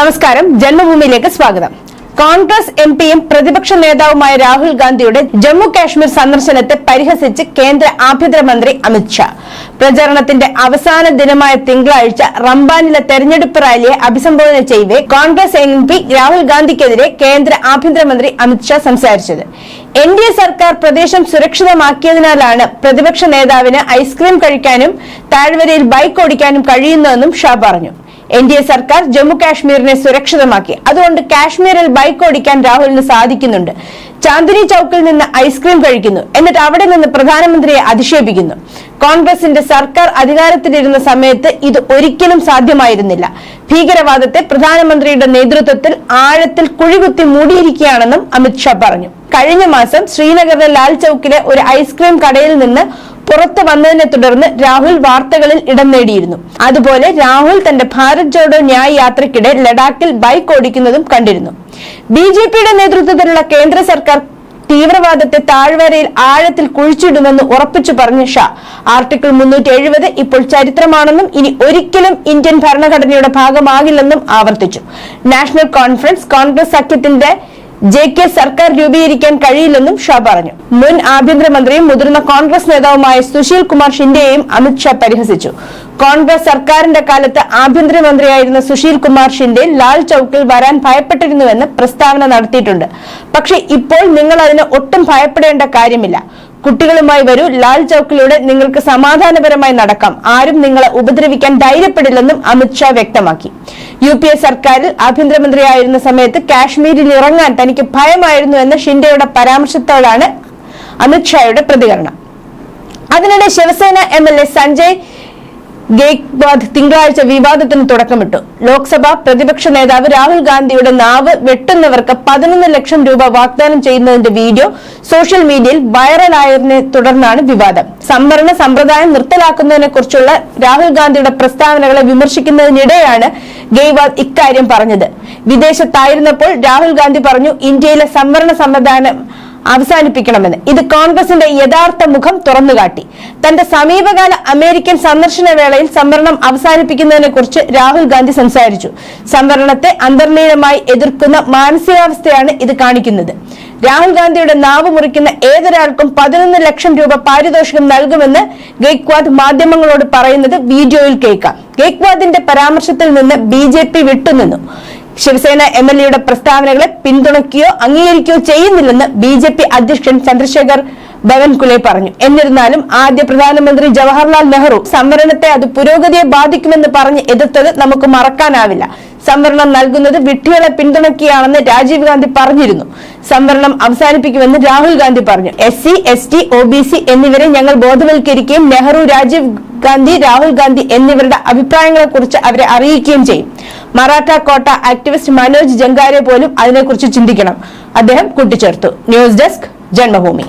നമസ്കാരം. ജന്മഭൂമിയിലേക്ക് സ്വാഗതം. കോൺഗ്രസ് എം പിയും പ്രതിപക്ഷ നേതാവുമായ രാഹുൽ ഗാന്ധിയുടെ ജമ്മു കാശ്മീർ സന്ദർശനത്തെ പരിഹസിച്ച് കേന്ദ്ര ആഭ്യന്തരമന്ത്രി അമിത്ഷാ പ്രചരണത്തിന്റെ അവസാന ദിനമായ തിങ്കളാഴ്ച റംബാനിലെ തെരഞ്ഞെടുപ്പ് റാലിയെ അഭിസംബോധന ചെയ്യവേ കോൺഗ്രസ് എം പി രാഹുൽ ഗാന്ധിക്കെതിരെ കേന്ദ്ര ആഭ്യന്തരമന്ത്രി അമിത്ഷാ സംസാരിച്ചത്. എൻ ഡി എ സർക്കാർ പ്രദേശം സുരക്ഷിതമാക്കിയതിനാലാണ് പ്രതിപക്ഷ നേതാവിന് ഐസ്ക്രീം കഴിക്കാനും താഴ്വരയിൽ ബൈക്ക് ഓടിക്കാനും കഴിയുന്നതെന്നും ഷാ പറഞ്ഞു. എൻ ഡി എ സർക്കാർ ജമ്മു കാശ്മീരിനെ സുരക്ഷിതമാക്കി. അതുകൊണ്ട് കാശ്മീരിൽ ബൈക്ക് ഓടിക്കാൻ രാഹുലിന് സാധിക്കുന്നുണ്ട്. ചാന്ദിനി ചൌക്കിൽ നിന്ന് ഐസ്ക്രീം കഴിക്കുന്നു. എന്നിട്ട് അവിടെ നിന്ന് പ്രധാനമന്ത്രിയെ അധിക്ഷേപിക്കുന്നു. കോൺഗ്രസിന്റെ സർക്കാർ അധികാരത്തിലിരുന്ന സമയത്ത് ഇത് ഒരിക്കലും സാധ്യമായിരുന്നില്ല. ഭീകരവാദത്തെ പ്രധാനമന്ത്രിയുടെ നേതൃത്വത്തിൽ ആഴത്തിൽ കുഴികുത്തി മൂടിയിരിക്കുകയാണെന്നും അമിത്ഷാ പറഞ്ഞു. കഴിഞ്ഞ മാസം ശ്രീനഗറിലെ ലാൽ ചൌക്കിലെ ഒരു ഐസ്ക്രീം കടയിൽ നിന്ന് പുറത്തു വന്നതിനെ തുടർന്ന് രാഹുൽ വാർത്തകളിൽ ഇടം നേടിയിരുന്നു. അതുപോലെ രാഹുൽ തന്റെ ഭാരത് ജോഡോ ന്യായ് യാത്രയ്ക്കിടെ ലഡാക്കിൽ ബൈക്ക് ഓടിക്കുന്നതും കണ്ടിരുന്നു. ബി ജെ പിയുടെ നേതൃത്വത്തിലുള്ള കേന്ദ്ര സർക്കാർ തീവ്രവാദത്തെ താഴ്വരയിൽ ആഴത്തിൽ കുഴിച്ചിടുമെന്ന് ഉറപ്പിച്ചു പറഞ്ഞ ഷാ ആർട്ടിക്കിൾ മുന്നൂറ്റി എഴുപത് ഇപ്പോൾ ചരിത്രമാണെന്നും ഇനി ഒരിക്കലും ഇന്ത്യൻ ഭരണഘടനയുടെ ഭാഗമാകില്ലെന്നും ആവർത്തിച്ചു. നാഷണൽ കോൺഫറൻസ് കോൺഗ്രസ് സഖ്യത്തിന്റെ ജെ കെ സർക്കാർ രൂപീകരിക്കാൻ കഴിയില്ലെന്നും ഷാ പറഞ്ഞു. മുൻ ആഭ്യന്തരമന്ത്രിയും മുതിർന്ന കോൺഗ്രസ് നേതാവുമായ സുശീൽ കുമാർ ഷിൻഡെയും അമിത് ഷാ പരിഹസിച്ചു. കോൺഗ്രസ് സർക്കാരിന്റെ കാലത്ത് ആഭ്യന്തരമന്ത്രിയായിരുന്ന സുശീൽ കുമാർ ഷിൻഡെ ലാൽ ചൌക്കിൽ വരാൻ ഭയപ്പെട്ടിരുന്നുവെന്ന് പ്രസ്താവന നടത്തിയിട്ടുണ്ട്. പക്ഷെ ഇപ്പോൾ നിങ്ങൾ അതിന് ഒട്ടും ഭയപ്പെടേണ്ട കാര്യമില്ല. കുട്ടികളുമായി വരൂ. ലാൽ ചൌക്കിലൂടെ നിങ്ങൾക്ക് സമാധാനപരമായി നടക്കാം. ആരും നിങ്ങളെ ഉപദ്രവിക്കാൻ ധൈര്യപ്പെടില്ലെന്നും അമിത്ഷാ വ്യക്തമാക്കി. യു പി എ സർക്കാരിൽ ആഭ്യന്തരമന്ത്രിയായിരുന്ന സമയത്ത് കാശ്മീരിൽ ഇറങ്ങാൻ തനിക്ക് ഭയമായിരുന്നു എന്ന ഷിൻഡെയുടെ പരാമർശത്തോടാണ് അമിത്ഷായുടെ പ്രതികരണം. അതിനിടെ Shiv Sena M L A Sanjay Gaikwad തിങ്കളാഴ്ച വിവാദത്തിന് തുടക്കമിട്ടു. ലോക്സഭ പ്രതിപക്ഷ നേതാവ് രാഹുൽ ഗാന്ധിയുടെ നാവ് വെട്ടുന്നവർക്ക് പതിനൊന്ന് ലക്ഷം രൂപ വാഗ്ദാനം ചെയ്യുന്നതിന്റെ വീഡിയോ സോഷ്യൽ മീഡിയയിൽ വൈറലായതിനെ തുടർന്നാണ് വിവാദം. സംവരണ സമ്പ്രദായം നിർത്തലാക്കുന്നതിനെ കുറിച്ചുള്ള രാഹുൽ ഗാന്ധിയുടെ പ്രസ്താവനകളെ വിമർശിക്കുന്നതിനിടെയാണ് ഗെയ്വാദ് ഇക്കാര്യം പറഞ്ഞത്. വിദേശത്തായിരുന്നപ്പോൾ രാഹുൽ ഗാന്ധി പറഞ്ഞു ഇന്ത്യയിലെ സംവരണ സമ്പ്രദായം അവസാനിപ്പിക്കണമെന്ന്. ഇത് കോൺഗ്രസിന്റെ യഥാർത്ഥ മുഖം തുറന്നുകാട്ടി. തന്റെ സമീപകാല അമേരിക്കൻ സന്ദർശന വേളയിൽ സംവരണം അവസാനിപ്പിക്കുന്നതിനെ കുറിച്ച് രാഹുൽ ഗാന്ധി സംസാരിച്ചു. സംവരണത്തെ അന്തർലീനമായി എതിർക്കുന്ന മാനസികാവസ്ഥയാണ് ഇത് കാണിക്കുന്നത്. രാഹുൽ ഗാന്ധിയുടെ നാവ് മുറിക്കുന്ന ഏതൊരാൾക്കും പതിനൊന്ന് ലക്ഷം രൂപ പാരിതോഷികം നൽകുമെന്ന് ഗെയ്ക്വാദ് മാധ്യമങ്ങളോട് പറയുന്നത് വീഡിയോയിൽ കേൾക്കാം. ഗെയ്ക്വാദിന്റെ പരാമർശത്തിൽ നിന്ന് B J P വിട്ടുനിന്നു. Shiv Sena M L എയുടെ പ്രസ്താവനകളെ പിന്തുണയ്ക്കുകയോ അംഗീകരിക്കുകയോ ചെയ്യുന്നില്ലെന്ന് ബി ജെ പി അധ്യക്ഷൻ ചന്ദ്രശേഖർ ബവൻകുലെ പറഞ്ഞു. എന്നിരുന്നാലും ആദ്യ പ്രധാനമന്ത്രി ജവഹർലാൽ നെഹ്റു സംവരണത്തെ അത് പുരോഗതിയെ ബാധിക്കുമെന്ന് പറഞ്ഞ് എതിർത്തത് നമുക്ക് മറക്കാനാവില്ല. സംവരണം നൽകുന്നത് വിഡ്ഢികളെ പിന്തുണയ്ക്കുകയാണെന്ന് രാജീവ് ഗാന്ധി പറഞ്ഞിരുന്നു. സംവരണം അവസാനിപ്പിക്കുമെന്ന് രാഹുൽ ഗാന്ധി പറഞ്ഞു. S C S T O B C എന്നിവരെ ഞങ്ങൾ ബോധവൽക്കരിക്കുകയും നെഹ്റു രാജീവ് ഗാന്ധി രാഹുൽ ഗാന്ധി എന്നിവരുടെ അഭിപ്രായങ്ങളെക്കുറിച്ച് അവരെ അറിയിക്കുകയും ചെയ്യും. മറാഠ കോട്ട ആക്ടിവിസ്റ്റ് മനോജ് ജങ്കാരെ പോലും അതിനെക്കുറിച്ച് ചിന്തിക്കണം. അദ്ദേഹം കൂട്ടിച്ചേർത്തു. News desk Janmabhumi.